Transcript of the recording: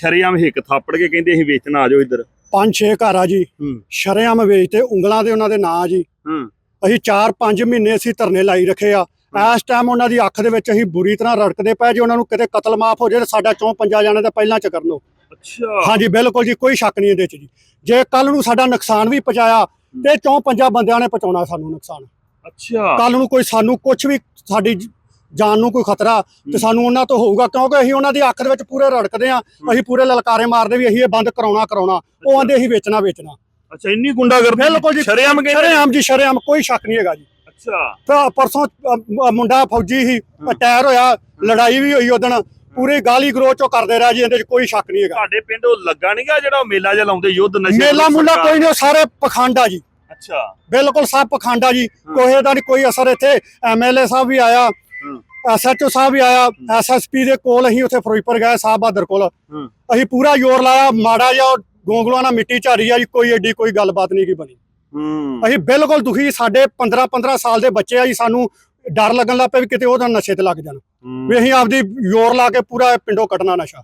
ਸ਼ਰੇਆਮ ਹਿੱਕ ਥਾਪੜ ਕੇ ਕਹਿੰਦੇ ਅਸੀਂ ਵੇਚਣ ਆ ਜਾਓ ਇੱਧਰ। ਪੰਜ ਛੇ ਘਰ ਆ ਜੀ। ਹੂੰ। ਸ਼ਰੇਆਮ ਵੇਚਦੇ ਉਂਗਲਾਂ ਦੇ ਉਹਨਾਂ ਦੇ ਨਾਂ ਜੀ। ਹੂੰ। ਅਸੀਂ 4-5 ਮਹੀਨੇ ਅਸੀਂ ਧਰਨੇ ਲਾਈ ਰੱਖੇ ਆ। ਇਸ ਟਾਈਮ ਉਹਨਾਂ ਦੀ ਅੱਖ ਦੇ ਵਿੱਚ ਅਸੀਂ ਬੁਰੀ ਤਰ੍ਹਾਂ ਰੜਕਦੇ ਪਏ ਜੇ ਉਹਨਾਂ ਨੂੰ ਕਿਤੇ ਕਤਲ ਮਾਫ ਹੋ ਜਾਏ ਤਾਂ ਸਾਡਾ ਚੋਂ ਪੰਜਾ ਜਾਣੇ ਦਾ ਪਹਿਲਾਂ ਚ ਕਰ ਲਓ। ਅੱਛਾ। ਹਾਂਜੀ ਬਿਲਕੁਲ ਜੀ ਕੋਈ ਸ਼ੱਕ ਨਹੀਂ ਇਹਦੇ ਚ ਜੀ। ਜੇ ਕੱਲ ਨੂੰ ਸਾਡਾ ਨੁਕਸਾਨ ਵੀ ਪਹੁੰਚਾਇਆ ਤੇ ਚੋਂ ਪੰਜਾ ਬੰਦਿਆਂ ਨੇ ਪਹੁੰਚਾਉਣਾ ਸਾਨੂੰ ਨੁਕਸਾਨ। ਅੱਛਾ। ਕੱਲ ਨੂੰ ਕੋਈ ਸਾਨੂੰ ਕੁਝ ਵੀ ਸਾਡੀ ਜ- ਜਾਨ ਨੂੰ ਕੋਈ ਖਤਰਾ ਤੇ ਸਾਨੂੰ ਉਹਨਾਂ ਤੋਂ ਹੋਊਗਾ ਕਿਉਂਕਿ ਅਸੀਂ ਉਹਨਾਂ ਦੀ ਅੱਖ ਦੇ ਵਿੱਚ ਪੂਰੇ ਰੜਕਦੇ ਆ ਅਸੀਂ ਪੂਰੇ ਲਲਕਾਰੇ ਮਾਰਦੇ ਵੀ ਅਸੀਂ ਇਹ ਬੰਦ ਕਰਾਉਣਾ ਕਰਾਉਣਾ। ਉਹ ਆਂਦੇ ਅਸੀਂ ਵੇਚਣਾ ਵੇਚਣਾ। ਅੱਛਾ ਇੰਨੀ ਗੁੰਡਾਗਰਦੀ ਬਿਲਕੁਲ ਜੀ। ਸ਼ਰੇਆਮ ਕਹਿੰਦੇ ਸ਼ਰੇਆਮ ਜੀ ਸ਼ਰੇਆਮ ਕੋਈ ਸ਼ੱਕ ਨਹੀਂ ਹੈਗਾ ਜੀ। ਅੱਛਾ। ਤਾਂ ਪਰਸੋਂ ਅ, ਮੁੰਡਾ ਫੌਜੀ ਸੀ ਅਟੈਰ ਹੋਇਆ ਲੜਾਈ ਵੀ ਹੋਈ ਉਦਣ ਪੂਰੀ ਗਾਲੀ ਗਰੋਚ ਉਹ ਕਰਦੇ ਰਿਹਾ ਜੀ ਇਹਦੇ 'ਚ ਕੋਈ ਸ਼ੱਕ ਨਹੀਂ ਹੈਗਾ। ਤੁਹਾਡੇ ਪਿੰਡ ਉਹ ਲੱਗਾ ਨਹੀਂਗਾ ਜਿਹੜਾ ਉਹ ਮੇਲਾ ਜਿਹਾ ਲਾਉਂਦੇ ਯੁੱਧ ਨਸ਼ੇ ਮੇਲਾ ਮੁੰਡਾ? ਕੋਈ ਨਹੀਂ ਉਹ ਸਾਰੇ ਪਖੰਡਾ ਜੀ। ਅੱਛਾ। ਬਿਲਕੁਲ ਸਭ ਪਖੰਡਾ ਜੀ। ਕੋਈ ਦਾ ਨਹੀਂ ਕੋਈ ਅਸਰ ਇੱਥੇ। ਐਮਐਲਏ ਸਾਹਿਬ ਵੀ ਆਇਆ ਐਸਐਚਓ ਸਾਹਿਬ ਵੀ ਆਇਆ ਐਸਐਸਪੀ ਦੇ ਕੋਲ ਅਸੀਂ ਉੱਥੇ ਫਿਰੋਜ਼ਪੁਰ ਗਏ ਸਾਹਿਬ ਬਹਾਦਰ ਕੋਲ। ਅਸੀਂ ਪੂਰਾ ਜ਼ੋਰ ਲਾਇਆ ਮਾੜਾ ਜਿਹਾ ਗੋਂਗਲੂਆਂ ਨਾਲ ਮਿੱਟੀ ਝਾਰੀ ਆ ਜੀ ਕੋਈ ਐਡੀ ਕੋਈ ਗੱਲਬਾਤ ਨਹੀਂ ਕੀ ਬਣੀ। ਅਸੀਂ ਬਿਲਕੁਲ ਦੁਖੀ ਸਾਡੇ 15 15 ਸਾਲ ਦੇ ਬੱਚੇ ਆ ਜੀ ਸਾਨੂੰ ਡਰ ਲੱਗਣ ਲੱਗ ਪਿਆ ਵੀ ਕਿਤੇ ਉਹਦਾ ਨਸ਼ੇ ਤੇ ਲੱਗ ਜਾਣ। ਵੀ ਅਸੀਂ ਆਪਦੀ ਜ਼ੋਰ ਲਾ ਕੇ ਪੂਰਾ ਪਿੰਡੋਂ ਕੱਟਣਾ ਨਸ਼ਾ।